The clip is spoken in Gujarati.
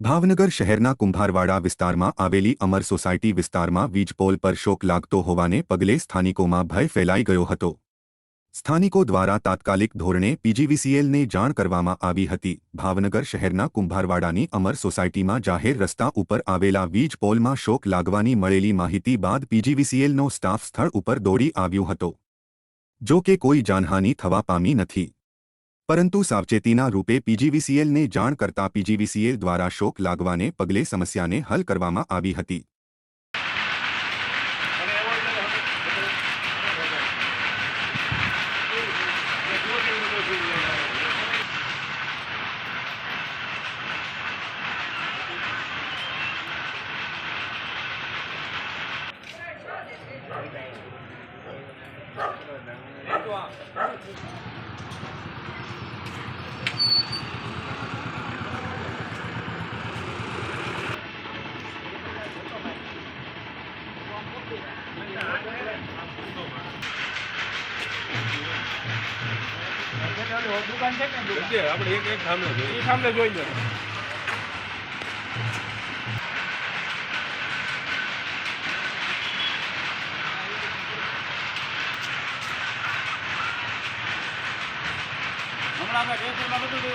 ભાવનગર શહેરના કુંભારવાડા વિસ્તારમાં આવેલી અમર સોસાયટી વિસ્તારમાં વીજપોલ પર શોક લાગતો હોવાને પગલે સ્થાનિકોમાં ભય ફેલાઈ ગયો હતો. સ્થાનિકો દ્વારા તાત્કાલિક ધોરણે પીજીવીસીએલને જાણ કરવામાં આવી હતી. ભાવનગર શહેરના કુંભારવાડાની અમર સોસાયટીમાં જાહેર રસ્તા ઉપર આવેલા વીજ પોલમાં શોક લાગવાની મળેલી માહિતી બાદ પીજીવીસીએલનો સ્ટાફ સ્થળ ઉપર દોડી આવ્યો હતો. જો કે કોઈ જાનહાનિ થવા પામી નથી. પરંતુ સાવચેતીના રૂપે પીજીવીસીએલને જાણ કરતા પીજીવીસીએલ દ્વારા શોક લાગવાને પગલે સમસ્યાને હલ કરવામાં આવી હતી. દુકાન છે ને આપણે એક એક સામે જોઈએ. સામે જોઈ લો. હમણાં બધું